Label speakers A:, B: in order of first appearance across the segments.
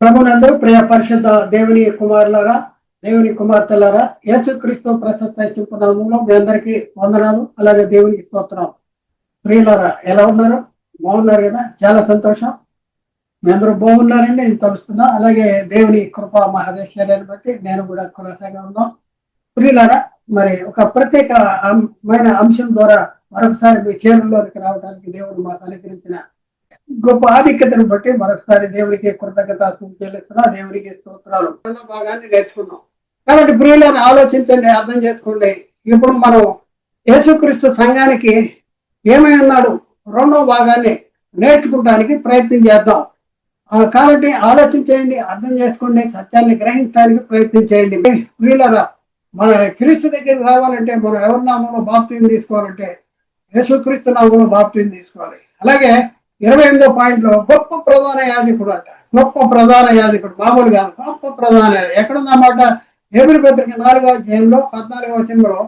A: ప్రభునందు ప్రియ పరిశుద్ధ దేవుని కుమారులారా దేవుని కుమార్తెలారా యేసుక్రీస్తు ప్రసక్త నామంలో మీ అందరికీ వందనాలు అలాగే దేవునికి స్తోత్రాలు. ప్రియులారా ఎలా ఉన్నారు? బాగున్నారు కదా? చాలా సంతోషం. మీ అందరూ బాగున్నారని నేను తలుస్తున్నా. అలాగే దేవుని కృపా మహదేశ్వర్యాన్ని బట్టి నేను కూడా కులాసాగా ఉన్నాం. ప్రియులారా మరి ఒక ప్రత్యేకమైన అంశం ద్వారా మరొకసారి మీ చేరులోనికి రావడానికి దేవుడు మాకు అనుగ్రహించిన గొప్ప ఆధిక్యతను బట్టి మరొకసారి దేవునికి కృతజ్ఞత చెల్లిస్తున్నా. దేవునికి స్తోత్రాలు. భాగాన్ని నేర్చుకున్నాం. కాబట్టి ప్రియులను ఆలోచించండి అర్థం చేసుకోండి. ఇప్పుడు మనం యేసుక్రీస్తు సంఘానికి ఏమై ఉన్నాడు? రెండో భాగాన్ని నేర్చుకోవడానికి ప్రయత్నం చేద్దాం. కాబట్టి ఆలోచించేయండి అర్థం చేసుకోండి సత్యాన్ని గ్రహించడానికి ప్రయత్నం చేయండి. ప్రియులరా మన క్రీస్తు దగ్గరికి రావాలంటే మనం ఎవరి నామంలో బాప్తీని తీసుకోవాలంటే యేసుక్రీస్తు నామంలో బాప్తీని తీసుకోవాలి. అలాగే ఇరవై ఎనిమిదో పాయింట్లో గొప్ప ప్రధాన యాజకుడు అంట. గొప్ప ప్రధాన యాజకుడు మామూలు కాదు గొప్ప ప్రధాన యాజకుడు. ఎక్కడున్నమాట ఏబిరి పత్రిక నాలుగో అధ్యాయంలో పద్నాలుగో వచనంలో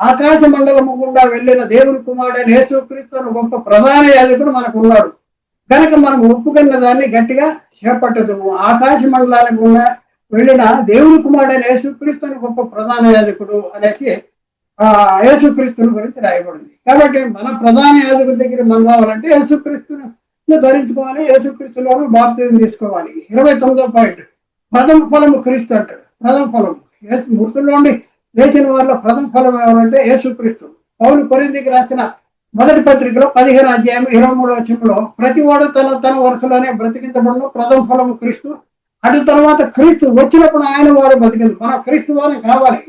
A: ఆకాశ మండలము గుండా వెళ్ళిన దేవుని కుమారుడైన యేసుక్రీస్తు అనే గొప్ప ప్రధాన యాజకుడు మనకు ఉన్నాడు కనుక మనం ఒప్పుకున్న దాన్ని గట్టిగా చేపట్టదు ఆకాశ మండలానికి గుండా వెళ్ళిన దేవుని కుమారుడైన యేసుక్రీస్తు అనే గొప్ప ప్రధాన యాజకుడు అనేసి యేసుక్రీస్తుని గురించి రాయబడింది. కాబట్టి మన ప్రధాన యాజకుడి దగ్గర మనం రావాలంటే యేసుక్రీస్తుని ధరించుకోవాలి యేసుక్రీస్తులోనూ బాప్తిజం తీసుకోవాలి. ఇరవై తొమ్మిదో పాయింట్. ప్రథమ ఫలము క్రీస్తు అంటాడు. ప్రథమ ఫలం యేసు మృతుల్లోండి లేచిన వారిలో ప్రథమ ఫలం ఎవరంటే యేసుక్రీస్తు. పౌరు కొరిందికి రాసిన మొదటి పత్రికలో పదిహేను అధ్యాయం ఇరవై మూడో వచ్చంలో ప్రతి వాడు తన తన వరుసలోనే బ్రతికించబడిన ప్రథమ ఫలము క్రీస్తు. అటు తర్వాత క్రీస్తు వచ్చినప్పుడు ఆయన వారు బతికింది మన క్రీస్తు వారం కావాలి.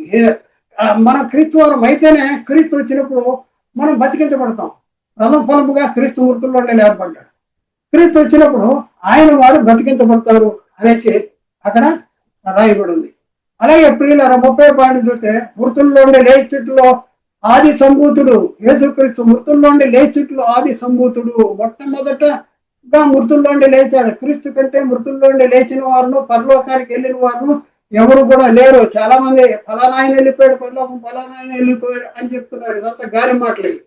A: మన క్రీస్తు వారం అయితేనే క్రీస్తు వచ్చినప్పుడు మనం బతికించబడతాం. ప్రథమ ఫలముగా క్రీస్తు మృతుల్లోనే ఏర్పడ్డాడు క్రీస్తు వచ్చినప్పుడు ఆయన వారు బతికించబడతారు అనేసి అక్కడ రాయబడి ఉంది అలాగే ప్రియుల ముప్పై పాయింట్ చూస్తే మృతుల్లోండి లేచిట్లో ఆది సంభూతుడు యేసుక్రీస్తు మృతుల్లోండి లేచిట్లో ఆది సంభూతుడు. మొట్టమొదటగా మృతుల్లోండి లేచాడు. క్రీస్తు కంటే మృతుల్లోండి లేచిన వారును పరలోకానికి వెళ్ళిన వారును ఎవరు కూడా లేరు. చాలా మంది ఫలానా ఆయన వెళ్ళిపోయాడు పరలోకం ఫలానా ఆయన వెళ్ళిపోయాడు అని చెప్తున్నారు. ఇదంతా గాలి మాటలు. ఇవి.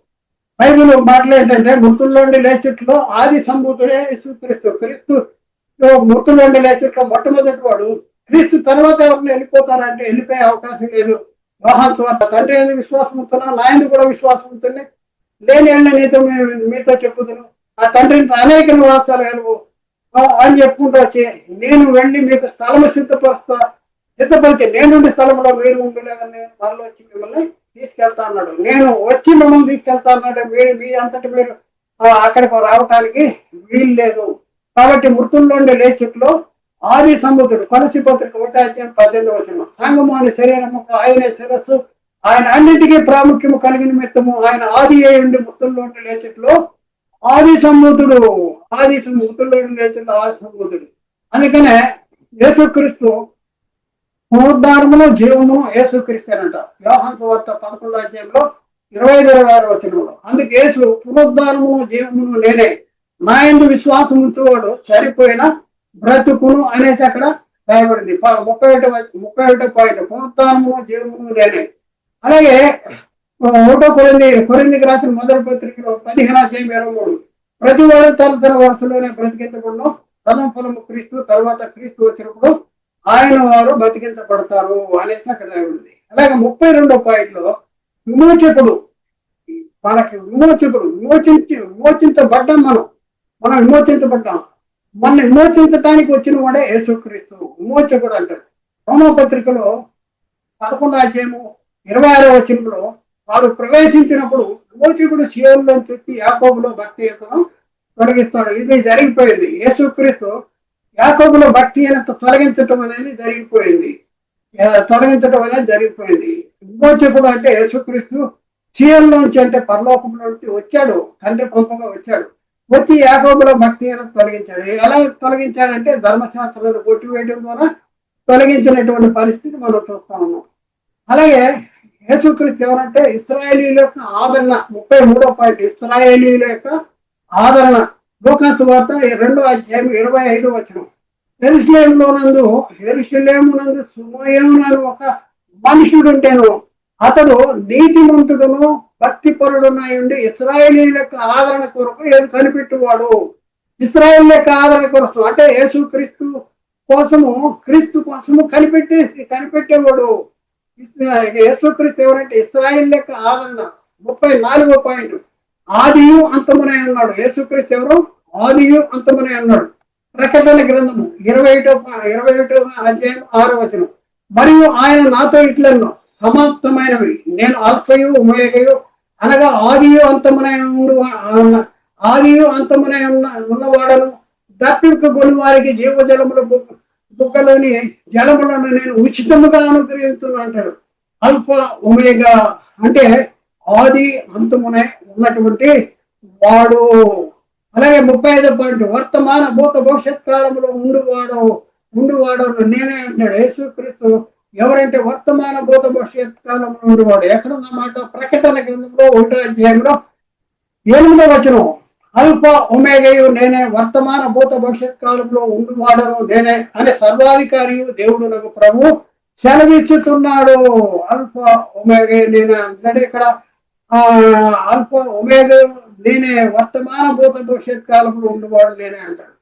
A: బైబిల్ మాటలు ఏంటంటే మృతుల్లోండి లేచిట్లో ఆది సంభూతుడే యేసుక్రీస్తు. క్రీస్తు మృతుల్లోండి లేచిట్లో మొట్టమొదటి వాడు. క్రీస్తు తర్వాత ఎవరిని వెళ్ళిపోతారంటే వెళ్ళిపోయే అవకాశం లేదు. మహాత్మ తండ్రి ఎందుకు విశ్వాసం ఉంటున్నా నాయన కూడా విశ్వాసం ఉంటుంది లేని వెళ్ళిన నీతో మీతో చెప్పుతున్నాను ఆ తండ్రిని అనేక నివాసాలు కలుగు అని చెప్పుకుంటూ వచ్చి నేను వెళ్ళి మీకు స్థలము సిద్ధపరుస్తా. సిద్ధపరిచి నేనుండి స్థలంలో మీరు ఉండలేదని నేను మరలో వచ్చి మిమ్మల్ని తీసుకెళ్తా అన్నాడు. నేను వచ్చి మిమ్మల్ని తీసుకెళ్తా అన్నాడు. మీరు మీ అంతటి మీరు అక్కడికి రావటానికి వీలు లేదు. కాబట్టి మృతుల్లోండి లేచిట్లో ఆది సముద్రుడు కొలసి పత్రిక ఒకటి అధ్యాయం పద్దెనిమిది వచ్చిన సంగము అని శరీరము ఆయనే శిరస్సు ఆయన అన్నిటికీ ప్రాముఖ్యము కలిగిన మిత్తము. ఆయన ఆది అయ్యుండి మృతుల్లోండి లేచిట్లో ఆది సముద్రుడు ఆది మృతుల్లోండి లేచిట్లో ఆది సముద్రుడు. అందుకనే యేసుక్రీస్తు పునరుద్ధారమును జీవమును యేసుక్రీస్తానంట. వ్యవహాన్ వార్త పదకొండో అధ్యాయంలో ఇరవై ఇరవై ఆరు వచనంలో అందుకు యేసు పునరుద్ధారమును జీవమును నేనే. నా ఎందు విశ్వాసం ఉంచేవాడు చనిపోయిన బ్రతుకును అనేసి అక్కడ రాయబడింది. ముప్పై ఒకటి ముప్పై ఒకటి పాయింట్ పునరుద్ధానమును జీవమును నేనే. అలాగే ఒకటో కొరింది కొరిందికి రాసిన మొదటి పత్రికలో పదిహేను అధ్యాయం ఇరవై మూడు. ప్రతి వాడు తన తన వరుసలోనే బ్రతికించబడిన. ప్రథమ ఫలము క్రీస్తు తర్వాత క్రీస్తు వచ్చినప్పుడు ఆయన వారు బతికించబడతారు అనేసి అక్కడ ఉంది. అలాగే ముప్పై రెండో పాయింట్లో విమోచకుడు మనకి విమోచకుడు విమోచించి విమోచించబడ్డాం మనం. మనం విమోచించబడ్డాం. మన విమోచించడానికి వచ్చిన వాడే యేసుక్రీస్తు. విమోచకుడు అంటారు రోమపత్రికలో పదకొండు అధ్యాయము ఇరవై ఆరో వచనంలో వారు ప్రవేశించినప్పుడు విమోచకుడు సీఎంలో చుట్టి యాకోబులో భక్తి యుతను తొలగిస్తాడు. ఇది జరిగిపోయింది. యేసుక్రీస్తు యాకోబులో భక్తి అయినంత తొలగించటం అనేది జరిగిపోయింది. తొలగించటం అనేది జరిగిపోయింది. విమోచకుడు అంటే యేసుక్రీస్తు చీరంలోంచి అంటే పరలోకంలోంచి వచ్చాడు. తండ్రి పంపగా వచ్చాడు. వచ్చి యాకోబులో భక్తి అయినంత తొలగించాడు. ఎలా తొలగించాడంటే ధర్మశాస్త్రాలను కొట్టివేయడం ద్వారా తొలగించినటువంటి పరిస్థితి మనం చూస్తా ఉన్నాం. అలాగే యేసుక్రీస్తు ఎవరంటే ఇస్రాయేలీల యొక్క ఆదరణ ముప్పై మూడో పాయింట్ ఇస్రాయేలీల యొక్క ఆదరణ లోకాసు వార్త రెండో అధ్యాయం ఇరవై ఐదు వచ్చిన ఎరుసలేములో నందు ఎరుసలేము నందు సుమయమునను ఒక మనుషుడు ఉంటేను అతడు నీతిమంతుడును భక్తిపరుడునై ఉండి ఇస్రాయేలీల యొక్క ఆదరణ కొరకు ఏది కనిపెట్టువాడు? ఇస్రాయేల్ యొక్క ఆదరణ కొరకు అంటే యేసుక్రీస్తు కోసము క్రీస్తు కోసము కనిపెట్టేసి కనిపెట్టేవాడు. యేసుక్రీస్తు ఎవరంటే ఇస్రాయిల్ లెక్క ఆదరణ. ముప్పై నాలుగో పాయింట్. ఆదియు అంతమునే అన్నాడు. యేసుక్రీస్తు ఎవరు? ఆదియు అంతమునే అన్నాడు. ప్రకటన గ్రంథము ఇరవై ఒకటో ఇరవై ఒకటో అధ్యాయం ఆరో వచనం. మరియు ఆయన నాతో ఇట్లన్నో సమాప్తమైనవి. నేను అల్ఫయు ఉమేగయు అనగా ఆదియు అంతమునై ఉండు అన్న- ఆదియు అంతమునై ఉన్న ఉన్నవాడను దప్పిక గొని వారికి జీవజలముల బుక్కలోని జలములను నేను ఉచితముగా అనుగ్రహిస్తున్నా అంటాడు. అల్ఫ ఉమేగా అంటే ఆది అంతమునే ఉన్నటువంటి వాడు. అలాగే ముప్పై ఐదు పాయింట్ వర్తమాన భూత భవిష్యత్ కాలంలో ఉండువాడు ఉండువాడు నేనే అంటాడు. యేసుక్రీస్తు ఎవరంటే వర్తమాన భూత భవిష్యత్ కాలంలో ఉండేవాడు. ఎక్కడ మాట? ప్రకటన గ్రంథంలో ఒకటో అధ్యాయంలో ఎనిమిదో వచనం అల్ప ఒమేగయు నేనే వర్తమాన భూత భవిష్యత్ కాలంలో ఉండువాడను నేనే అనే సర్వాధికారియు దేవుడు నాకు ప్రభు సెలవిచ్చుతున్నాడు. అల్ప ఒమేగయు నేనే అంటాడు. ఇక్కడ ఆ అల్ప ఒమేగ నేనే వర్తమాన భూత భవిష్యత్ కాలంలో ఉండేవాడు నేనే అంటాడు.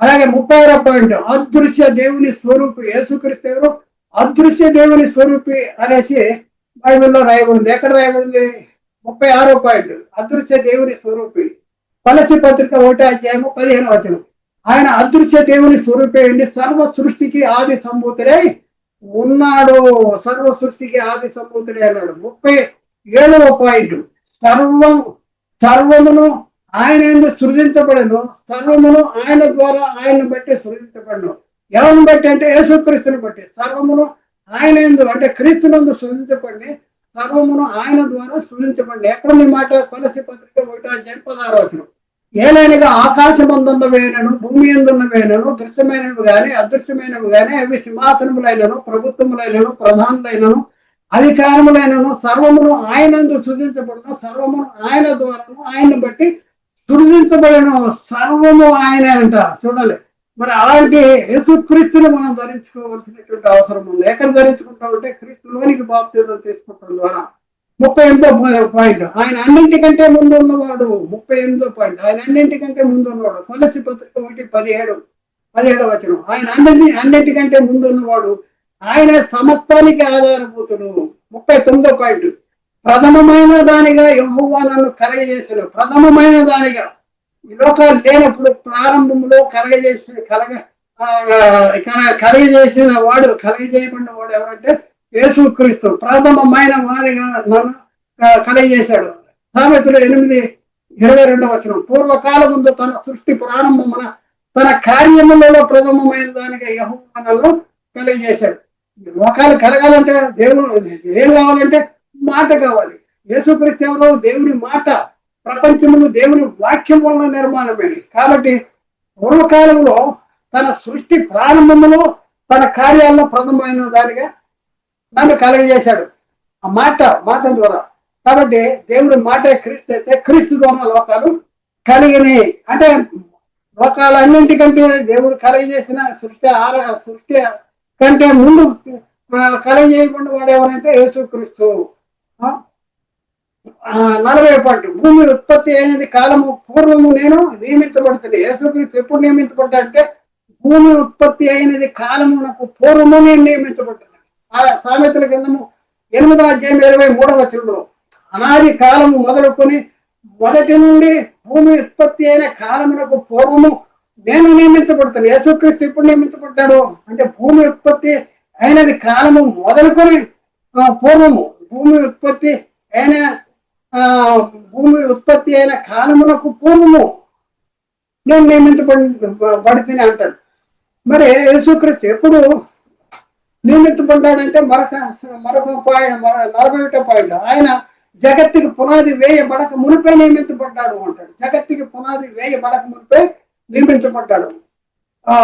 A: అలాగే ముప్పై ఆరో పాయింట్ అదృశ్య దేవుని స్వరూపి యేసుక్రీస్తు ఎవరు? అదృశ్య దేవుని స్వరూపి అనేసి బైబిల్లో రాయబడింది. ఎక్కడ రాయబడింది? ముప్పై ఆరో పాయింట్ అదృశ్య దేవుని స్వరూపి. పలసి పత్రిక ఒకటి అధ్యాయము పదిహేను వచనం. ఆయన అదృశ్య దేవుని స్వరూపే అండి. సర్వ సృష్టికి ఆది సంభూతుడై ఉన్నాడు. సర్వ సృష్టికి ఆది సంభూతుడే అన్నాడు ముప్పై ఏడవ పాయింట్. సర్వం సర్వమును ఆయన ఎందు సృజించబడను. సర్వమును ఆయన ద్వారా ఆయన బట్టి సృజించబడను. ఎవరిని బట్టి అంటే యేసుక్రీస్తుని బట్టి. సర్వమును ఆయన ఎందు అంటే క్రీస్తునందు సృజించబడి సర్వమును ఆయన ద్వారా సృజించబడి ఎక్కడ మీ మాట? కొలసి పత్రిక ఒకటో అధ్యాయం పదహారు వచనం. ఏలైనగా ఆకాశమందున్న వేనను భూమి ఎందున్న వేనను దృశ్యమైనవి గాని అదృశ్యమైనవి గాని అవి సింహాసనములైనను ప్రభుత్వములైనను ప్రధానులైనను అధికారములైనను సర్వమును ఆయనందు సృజించబడిన సర్వమును ఆయన ద్వారాను ఆయన్ని బట్టి సృజించబడిన సర్వము ఆయనే అంట. చూడాలి మరి అలాంటి యేసుక్రీస్తుని మనం ధరించుకోవాల్సినటువంటి అవసరం ఉంది. ఎక్కడ ధరించుకుంటామంటే క్రీస్తులోనికి బాప్తిజం తీసుకోవడం ద్వారా. ముప్పై ఎనిమిదో పాయింట్. ఆయన అన్నింటికంటే ముందు ఉన్నవాడు. ముప్పై ఎనిమిదో పాయింట్. ఆయన అన్నింటికంటే ముందు ఉన్నవాడు. కొలసి పత్రిక ఒకటి పదిహేడు పదిహేడవ వచనం. ఆయన అన్నింటి అన్నింటికంటే ముందు ఉన్నవాడు. ఆయన సమస్తానికి ఆధారభూతుడు. ముప్పై తొమ్మిదో పాయింట్. ప్రథమమైన దానిగా యహోవా నన్ను కలగజేశాడు. ప్రథమమైన దానిగా. ఈ లోకాలు లేనప్పుడు ప్రారంభంలో కలగజేసి కలగ కల- కలగజేసిన వాడు కలగజేయబడిన వాడు ఎవరంటే యేసుక్రీస్తు ప్రథమమైన వారిగా నన్ను కలగజేశాడు. సామెతలు ఎనిమిది ఇరవై రెండవ వచనం. పూర్వకాలం ముందు తన సృష్టి ప్రారంభమున తన కార్యములలో ప్రథమమైన దానిగా యహోవనలో కలిగజేశాడు. లోకాలు కలగాలంటే దేవుడు ఏం కావాలంటే మాట కావాలి. యేసుక్రీస్తు ఎవరు దేవుని మాట ప్రపంచంలో దేవుని వాక్యం వలన నిర్మాణమైనది. కాబట్టి పూర్వకాలంలో తన సృష్టి ప్రారంభంలో తన కార్యాల్లో ప్రథమమైన దానిగా నన్ను కలగజేశాడు. ఆ మాట మాట ద్వారా. కాబట్టి దేవుడి మాట క్రీస్తు అయితే క్రీస్తు ద్వారా లోకాలు కలిగినాయి అంటే లోకాలన్నింటికంటే దేవుడు కలగజేసిన సృష్టి ఆర సృష్టి కంటే ముందు ఆ, చేయకుండా వాడు ఎవరంటే యేసుక్రీస్తు నలభై పాటు భూమి ఉత్పత్తి అయినది కాలము పూర్వము నేను నియమించబడుతుంది. యేసుక్రీస్తు ఎప్పుడు నియమించబడ్డా అంటే భూమి ఉత్పత్తి అయినది కాలమునకు పూర్వము నేను నియమించబడుతుంది ఆ సామెతల కిందము ఎనిమిదో అధ్యాయం ఇరవై మూడవ వచనంలో అనాది కాలము మొదలుకొని మొదటి నుండి భూమి ఉత్పత్తి అయిన కాలమునకు పూర్వము నేను నియమించబడతాను. యేసుక్రీస్తు ఎప్పుడు నియమించబడ్డాడు. అంటే భూమి ఉత్పత్తి అయినది కాలము మొదలుకొని పూర్వము. భూమి ఉత్పత్తి అయిన భూమి ఉత్పత్తి అయిన కాలమునకు పూర్వము నేను నియమించబడి పడితేనే అంటాడు. మరి యేసుక్రీస్తు ఎప్పుడు నియమించబడ్డాడంటే మరొక మరొక పాయింట్ మరొక నలభై ఒకటో పాయింట్. ఆయన జగత్తుకి పునాది వేయబడక మునిపే నియమించబడ్డాడు అంటాడు. జగత్తుకి పునాది వేయబడక మునిపే నిర్మించబడ్డాడు. ఆ,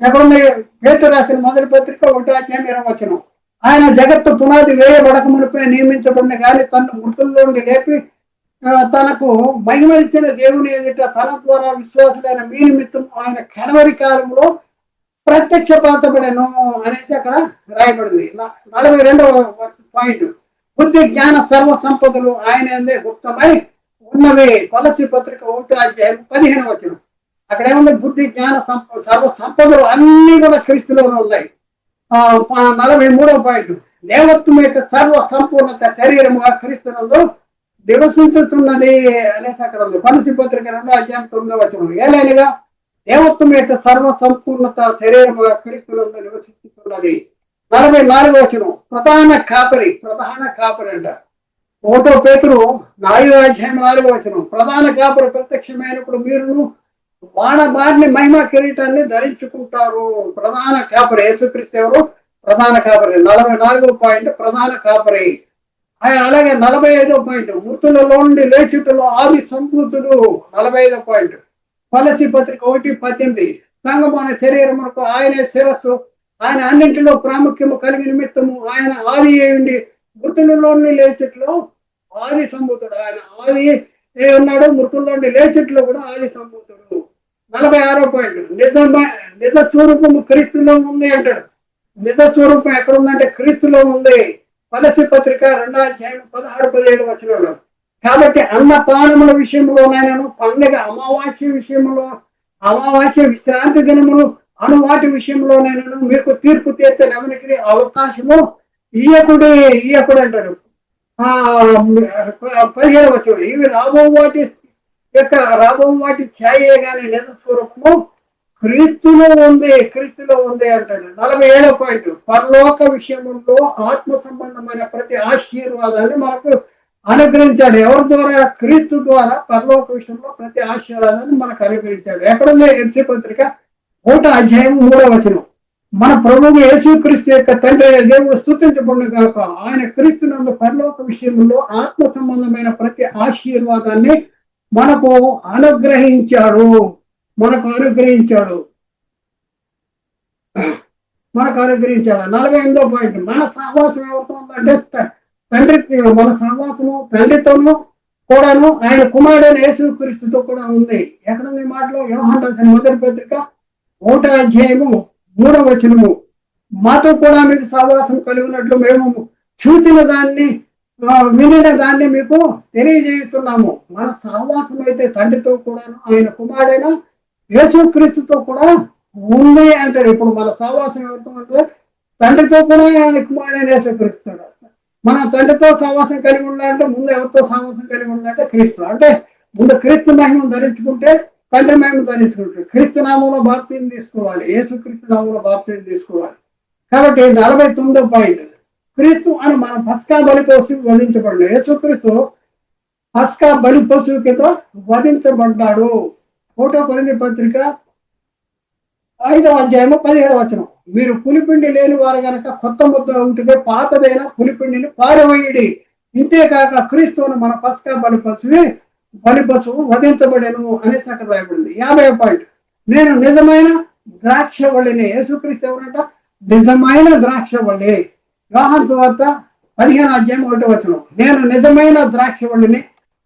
A: ఎక్కడుంది పేరు రాసిన మొదటి పత్రిక ఒకటి అధ్యాయం ఇరవై వచ్చిన ఆయన జగత్తు పునాది వేయబడక మునిపై నియమించబడిన కానీ తన మృతుల్లో లేపి తనకు మహిమ ఇచ్చిన దేవుని ఎదుట తన ద్వారా విశ్వాసులైన మీ నిమిత్తం ఆయన కడవరి కాలంలో ప్రత్యక్ష ప్రత్యక్షపాతబడను అనేది అక్కడ రాయబడింది. నలభై రెండవ పాయింట్. బుద్ధి జ్ఞాన సర్వ సంపదలు ఆయన గుప్తమై ఉన్నవి. కొలసి పత్రిక ఒకటి అధ్యాయం పదిహేను వచ్చినాం అక్కడ ఏముంది బుద్ధి జ్ఞాన సంప సర్వ సంపదలు అన్ని కూడా క్రీస్తులోనే ఉన్నాయి. ఆ, నలభై మూడవ పాయింట్. దేవత్వం యొక్క సర్వ సంపూర్ణత శరీరముగా క్రీస్తునందు నివసించుతున్నది అనేసి అక్కడ ఉంది. పనిసి పత్రిక రెండో అధ్యాయం తొమ్మిదో వచ్చిన ఏలైనగా దేవత్వం యొక్క సర్వ సంపూర్ణత శరీరముగా క్రీస్తునందు నివసిస్తున్నది నలభై నాలుగో వచ్చిన ప్రధాన కాపరి ప్రధాన కాపరి అంట. ఒకటో పేతురు నాలుగో అధ్యాయం నాలుగో వచ్చిన ప్రధాన కాపరి ప్రత్యక్షమైనప్పుడు మీరు వాడ బారిని మహిమ కిరీటాన్ని ధరించుకుంటారు. ప్రధాన కాపరి యేసుక్రీస్తు ఎవరు? ప్రధాన కాపరి. నలభై నాలుగో పాయింట్ ప్రధాన కాపరి. ఆయన అలాగే నలభై ఐదో పాయింట్ మృతులలో నుండి లేచుటలో ఆది సంపూతుడు నలభై ఐదో పాయింట్ పలసి పత్రిక ఒకటి పద్దెనిమిది. సంఘం శరీరం శరీరమునకు ఆయనే శిరస్సు. ఆయన అన్నింటిలో ప్రాముఖ్యము కలిగి నిమిత్తము ఆయన ఆది అయ్యుండి మృతులలో లేచిట్లో ఆది సంభూతుడు ఆయన ఆది ఏ ఉన్నాడు మృతుల్లో నుండి కూడా ఆది సంభూతుడు నలభై ఆరో పాయింట్ నిజ నిజ స్వరూపము క్రీస్తులో ఉంది అంటాడు. నిజ స్వరూపం ఎక్కడ ఉందంటే క్రీస్తులో ఉంది. పలసి పత్రిక రెండో అధ్యాయం పదహారు పదిహేడు వచనంలో. కాబట్టి అన్నపానముల విషయంలోనైనాను పండుగ అమావాస్య విషయంలో అమావాస్య విశ్రాంతి దినములు అను వాటి విషయంలోనైనాను మీకు తీర్పు తీర్చే ఎవరికి అవకాశము ఇయ్యకుడే ఇయ్యకుడు అంటాడు. ఆ పదిహేడు వచ్చిన ఇవి రాబో వాటి యొక్క రాబో వాటి ఛాయే కానీ నిజస్వరూపము క్రీస్తులో ఉంది క్రీస్తులో ఉంది అంటాడు. నలభై ఏడో పాయింట్ పరలోక విషయంలో ఆత్మ సంబంధమైన ప్రతి ఆశీర్వాదాన్ని మనకు అనుగ్రహించాడు. ఎవరి ద్వారా? క్రీస్తు ద్వారా పరలోక విషయంలో ప్రతి ఆశీర్వాదాన్ని మనకు అనుగ్రహించాడు. ఎక్కడుంది? ఎంసీ పత్రిక ఒకటో అధ్యాయం మూడో వచనం. మన ప్రభువు యేసుక్రీస్తు యొక్క తండ్రి దేవుడు స్థుతించబడిన కాక ఆయన క్రీస్తునందు పరలోక విషయంలో ఆత్మ సంబంధమైన ప్రతి ఆశీర్వాదాన్ని మనకు అనుగ్రహించాడు. మనకు అనుగ్రహించాడు. మనకు అనుగ్రహించాడు. నలభై ఎనిమిదో పాయింట్. మన సహవాసం ఎవరితో ఉందంటే తండ్రి మన సహవాసము తండ్రితోనూ కూడాను ఆయన కుమారుడైన యేసుక్రీస్తుతో కూడా ఉంది. ఎక్కడ ఉంది మాటలో? యోహాన్ రాసిన మొదటి పత్రిక ఒకటో అధ్యాయము మూడవ వచనము. మాతో కూడా మీకు సహవాసం కలిగినట్లు మేము చూచిన దాన్ని వినిన దాన్ని మీకు తెలియజేస్తున్నాము. మన సహవాసం అయితే తండ్రితో కూడా ఆయన కుమారుడైన యేసుక్రీస్తుతో కూడా ఉంది అంటాడు. ఇప్పుడు మన సహవాసం ఎవరితో తండ్రితో కూడా ఆయన కుమారుడైన యేసుక్రీస్తుడు మన తండ్రితో సహవాసం కలిగి ఉండాలంటే ముందు ఎవరితో సహవాసం కలిగి ఉండాలంటే క్రీస్తు. అంటే ముందు క్రీస్తు మహిమను ధరించుకుంటే తండ్రి మహిమ ధరించుకుంటాడు. క్రీస్తు నామంలో బాప్తీని తీసుకోవాలి. యేసుక్రీస్తు నామంలో బాప్తీని తీసుకోవాలి. కాబట్టి నలభై తొమ్మిదో పాయింట్. క్రీస్తు అని మనం పస్కా బలి పశువు వధించబడిన యేసుక్రీస్తు పస్కా బలి పశువు కింద వధించబడ్డాడు. ఫోటో కొరింది పత్రిక ఐదవ అధ్యాయము పదిహేడవ వచనం. మీరు పులిపిండి లేని వారు గనక కొత్త ముద్ద ఉంటే పాతదైన పులిపిండిని పారవేయడి. ఇంతేకాక క్రీస్తువును మన పస్కా బలి పశువు బలి పశువు వధించబడెను అనేసి అక్కడ రాయబడింది. యాభై పాయింట్. నేను నిజమైన ద్రాక్ష వల్లిని. యేసుక్రీస్తు ఎవరంట? నిజమైన ద్రాక్ష వల్లి. యోహాన్ సువార్త పదిహేను అధ్యాయం ఒకటి వచ్చిన నేను నిజమైన ద్రాక్ష వల్లిని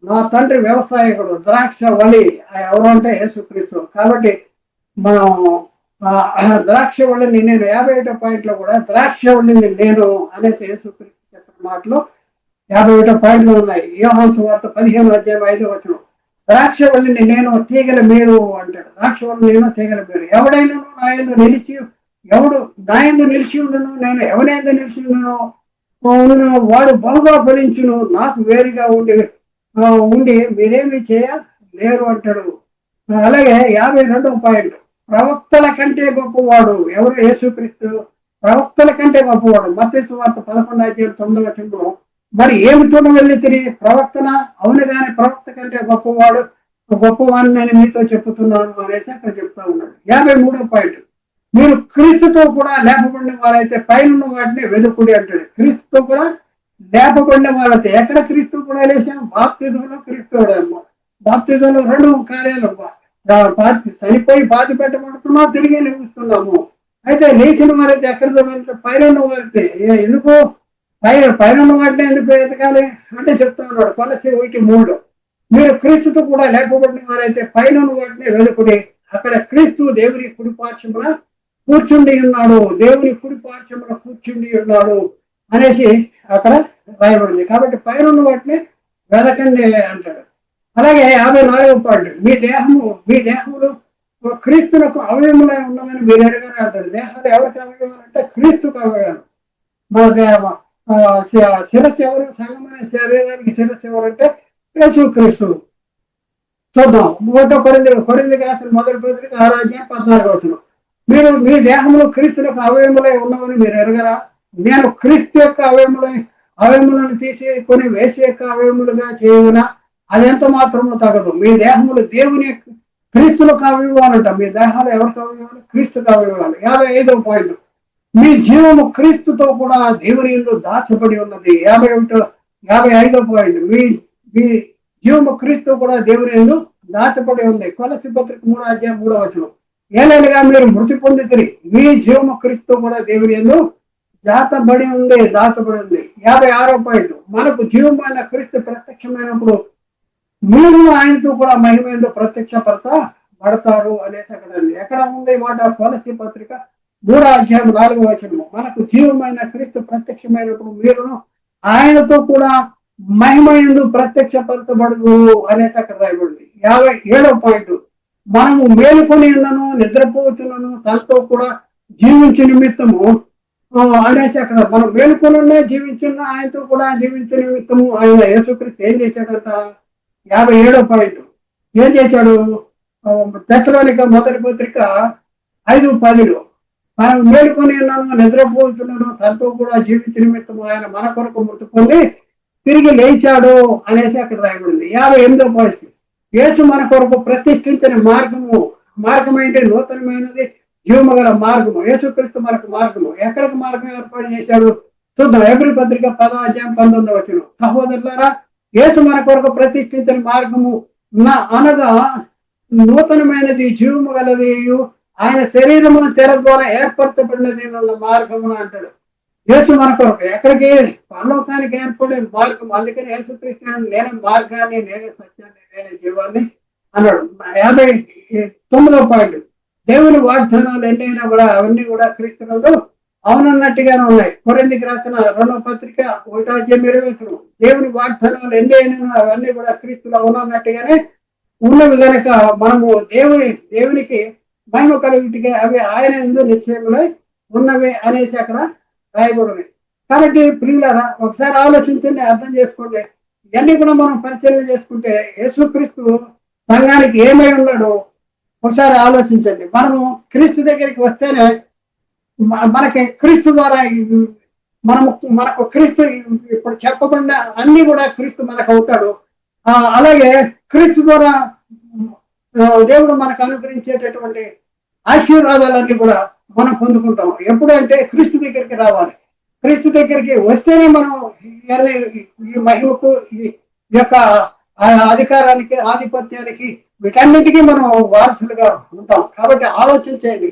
A: నా తండ్రి వ్యవసాయకుడు ద్రాక్ష వలి ఎవరు అంటే యేసుక్రీస్తు. కాబట్టి మనం ద్రాక్ష వల్లిని నేను యాభై ఒకటో పాయింట్లో కూడా ద్రాక్ష వల్లిని నేను అనేసి యేసుక్రీస్తు చెప్పిన మాటలు యాభై ఒకటో పాయింట్లు ఉన్నాయి. యోహాన్ సువార్త పదిహేను అధ్యాయం ఐదో వచ్చిన ద్రాక్ష వల్లిని నేను తీగల మీరు అంటాడు. ద్రాక్ష వల్లి నేను తీగల మీరు. ఎవడైనా నాయన నిలిచి ఎవడు నాయందు నిలిచి ఉండను నేను ఎవరైందు నిలిచి ఉండను వాడు బహుగా ఫలించును నాకు వేరుగా ఉండి ఉండి మీరేమి చేయలేరు అంటాడు. అలాగే యాభై రెండవ పాయింట్ ప్రవక్తల కంటే గొప్పవాడు ఎవరు? యేసుక్రీస్తు. ప్రవక్తల కంటే గొప్పవాడు. మత్స్సు వార్త పదకొండు అధ్యాయం తొమ్మిదవ వచనంలో మరి ఏమి చూడ వెళ్ళి తిరిగి ప్రవక్తన? అవును కానీ ప్రవక్త కంటే గొప్పవాడు గొప్పవాడిని నేను మీతో చెప్తున్నాను అనేసి అక్కడ చెప్తా ఉన్నాడు. యాభై మూడో పాయింట్ మీరు క్రీస్తుతో కూడా లేపబడిన వారైతే పైన వాటిని వెదుకుడి అంటాడు. క్రీస్తుతో కూడా లేపబడిన వారైతే ఎక్కడ క్రీస్తు కూడా లేచాం బాప్తిజంలో క్రీస్తు బాప్తిజంలో రెండు కార్యాలు బాధ చనిపోయి బాధ పెట్టబడుతున్నాం తిరిగి నిలుస్తున్నాము. అయితే లేచిన వారైతే ఎక్కడ చూడాలంటే పైన వారైతే ఎందుకు? పైన పైన వాటినే వాటిని ఎందుకు ఎతకాలి అంటే చెప్తా ఉన్నాడు కొలసి ఒకటి మూడు. మీరు క్రీస్తుతో కూడా లేపబడిన వారైతే పైన వాటినే వాటిని వెలుకుడి అక్కడ క్రీస్తు దేవుని కుడి కూర్చుండి ఉన్నాడు. దేవుని కుడి పార్శ్వమున కూర్చుండి ఉన్నాడు అనేసి అక్కడ రాయబడింది. కాబట్టి పైన ఉన్న వాటిని వెదకండి అంటాడు. అలాగే యాభై నాలుగు పాడు మీ దేహము మీ దేహములు క్రీస్తులకు అవయములై ఉన్నదని మీరు అడిగారు అంటారు దేహాలు ఎవరికి అవయవాలు అంటే క్రీస్తుకు అవయవాలు మన దేహ ఆ, శిరస్సు ఎవరు? సంగమైన శరీరానికి శిరస్సు ఎవరంటే యేసు క్రీస్తు. చూద్దాం. ఒకటో కొరింది కొరింది రాసిన మొదటి పత్రిక ఆరోగ్యం పద్నాలుగు వచ్చిన మీరు మీ దేహంలో క్రీస్తులకు అవయములై ఉన్నవని మీరు ఎరగరా? నేను క్రీస్తు యొక్క అవయములై అవయములను తీసి కొన్ని వేసి యొక్క అవయములుగా చేయవునా అదెంత మాత్రమో తగదు. మీ దేహములు దేవుని యొక్క క్రీస్తులకు అవయవాలంట. మీ దేహాలు ఎవరికి అవయవాలు? క్రీస్తుకు అవయవాలు. యాభై ఐదో పాయింట్. మీ జీవము క్రీస్తుతో కూడా దేవుని దాచబడి ఉన్నది. యాభై ఒకటో యాభై ఐదో పాయింట్. మీ మీ జీవము క్రీస్తు కూడా దేవుని యందు దాచబడి ఉంది. కొలసి పత్రిక మూడో అధ్యాయం మూడో వచనం. ఏలైనగా మీరు మృతి పొందితిరి. మీ జీవము క్రీస్తు కూడా దేవుని ఎందు దాచబడి ఉంది దాచబడి ఉంది యాభై ఆరో పాయింట్. మనకు జీవమైన క్రీస్తు ప్రత్యక్షమైనప్పుడు మీరు ఆయనతో కూడా మహిమేందు ప్రత్యక్షపరత పడతారు అనేసి అక్కడ ఎక్కడ ఉంది ఈ మాట కొలసి పత్రిక? మూడో అధ్యాయం నాలుగో వచనము. మనకు జీవమైన క్రీస్తు ప్రత్యక్షమైనప్పుడు మీరును ఆయనతో కూడా మహిమ ఎందుకు ప్రత్యక్ష ప్రత్యక్షపరచబడదు అనేసి అక్కడ రాయబడింది. యాభై ఏడో పాయింట్. మనము మేలుకొని ఉన్నను నిద్రపోతున్నాను తనతో కూడా జీవించే నిమిత్తము. అనేసి అక్కడ మనం మేలుకొనున్నా జీవించున్న ఆయనతో కూడా జీవించే నిమిత్తము ఆయన యేసుక్రీస్తు ఏం చేశాడంట? యాభై ఏడో పాయింట్. ఏం చేశాడు? దశలోనిక మొదటి పత్రిక ఐదు పదిలో మనం మేలుకొని ఉన్నాను నిద్రపోతున్నాను తనతో కూడా జీవిత నిమిత్తము ఆయన మన కొరకు మృతి తిరిగి లేచాడు అనేసి అక్కడ రాయబడింది. యాభై ఎనిమిదో పాయింట్. యేసు మన కొరకు ప్రతిష్ఠించిన మార్గము. మార్గం ఏంటి నూతనమైనది జీవము గల మార్గము. యేసుక్రీస్తు మనకు మార్గము. ఎక్కడికి మార్గం ఏర్పాటు చేశాడు? చూద్దాం. ఏప్రిల్ పత్రిక పదో అధ్యాయం పంతొమ్మిది వచ్చిన సహోదరులారా యేసు మన కొరకు ప్రతిష్ఠించిన మార్గము నా అనగా నూతనమైనది జీవము గలది ఆయన శరీరమును తెర ద్వారా ఏర్పరచబడినది మార్గమును అంటాడు. యేసు మన కొరకు ఎక్కడికి? పరలోకానికి ఏర్పడే మార్గం అందుకని యేసు అని నేనే మార్గాన్ని నేనే సత్యాన్ని నేనే జీవాన్ని అన్నాడు. యాభై తొమ్మిదో పాయింట్. దేవుని వాగ్దానాలు ఎన్నైనా కూడా అవన్నీ కూడా క్రీస్తునందు అవునన్నట్టుగానే ఉన్నాయి. కొరిందికి రాసిన రెండవ పత్రిక ఒకటో అధ్యాయం ఇరవై దేవుని వాగ్దానాలు ఎన్ని అయినా అవన్నీ కూడా క్రీస్తులు అవునన్నట్టుగానే ఉన్నవి కనుక మనము దేవుని దేవునికి మహిమ కలిగిటిగా అవి ఆయన ఎందు నిశ్చయములై ఉన్నవి అనేసి అక్కడ రాయబడి కాబట్టి ప్రియులారా ఒకసారి ఆలోచించండి అర్థం చేసుకోండి. ఇవన్నీ కూడా మనం పరిశీలన చేసుకుంటే యేసుక్రీస్తు సంఘానికి ఏమై ఉన్నాడో ఒకసారి ఆలోచించండి. మనము క్రీస్తు దగ్గరికి వస్తేనే మనకి క్రీస్తు ద్వారా మనము మనకు క్రీస్తు ఇప్పుడు చెప్పబడిన అన్ని కూడా క్రీస్తు మనకు అవుతాడు. అలాగే క్రీస్తు ద్వారా దేవుడు మనకు అనుగ్రహించేటటువంటి ఆశీర్వాదాలన్నీ కూడా మనం పొందుకుంటాం. ఎప్పుడంటే క్రీస్తు దగ్గరికి రావాలి. క్రీస్తు దగ్గరికి వస్తేనే మనం ఈ మహిమకు ఈ యొక్క ఆ అధికారానికి ఆధిపత్యానికి వీటన్నిటికీ మనం వారసులుగా ఉంటాం. కాబట్టి ఆలోచించేయండి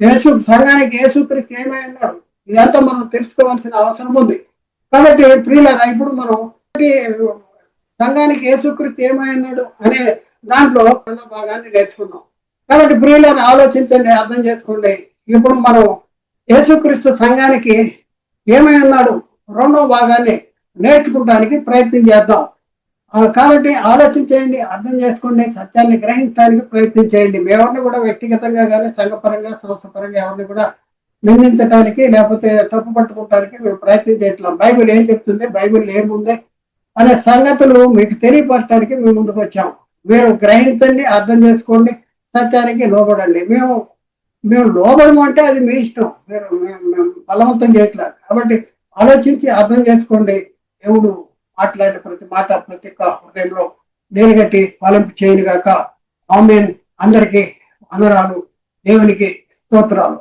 A: యేసు సంఘానికి యేసుక్రీస్తు ఏమై అన్నాడు ఇదంతా మనం తెలుసుకోవాల్సిన అవసరం ఉంది. కాబట్టి ప్రియులారా ఇప్పుడు మనం సంఘానికి యేసుక్రీస్తు ఏమై అన్నాడు అనే దాంట్లో భాగాన్ని నేర్చుకున్నాం కాబట్టి ప్రియులను ఆలోచించండి అర్థం చేసుకోండి. ఇప్పుడు మనం యేసుక్రీస్తు సంఘానికి ఏమై ఉన్నాడు? రెండో భాగాన్ని నేర్చుకోవడానికి ప్రయత్నం చేద్దాం. కాబట్టి ఆలోచించేయండి అర్థం చేసుకోండి సత్యాన్ని గ్రహించడానికి ప్రయత్నం చేయండి. ఎవరిని కూడా వ్యక్తిగతంగా కానీ సంఘపరంగా సంస్థపరంగా ఎవరిని కూడా నిందించడానికి లేకపోతే తప్పు పట్టుకోవడానికి మేము ప్రయత్నం చేయట్లేం బైబిల్ ఏం చెప్తుంది? బైబిల్ ఏముంది? అనే సంగతులు మీకు తెలియపరచడానికి మేము ముందుకు వచ్చాము మీరు గ్రహించండి అర్థం చేసుకోండి సత్యానికి లోబడండి. మేము మేము లోబడము అంటే అది మీ ఇష్టం. మీరు మేము మేము బలవంతం చేయట్లేదు కాబట్టి ఆలోచించి అర్థం చేసుకోండి. దేవుడు మాట్లాడిన ప్రతి మాట ప్రతి ఒక్క హృదయంలో నేరుగట్టి ఫలింపు చేయను గాక. ఆమెన్. అందరికీ అందరాలు దేవునికి స్తోత్రాలు.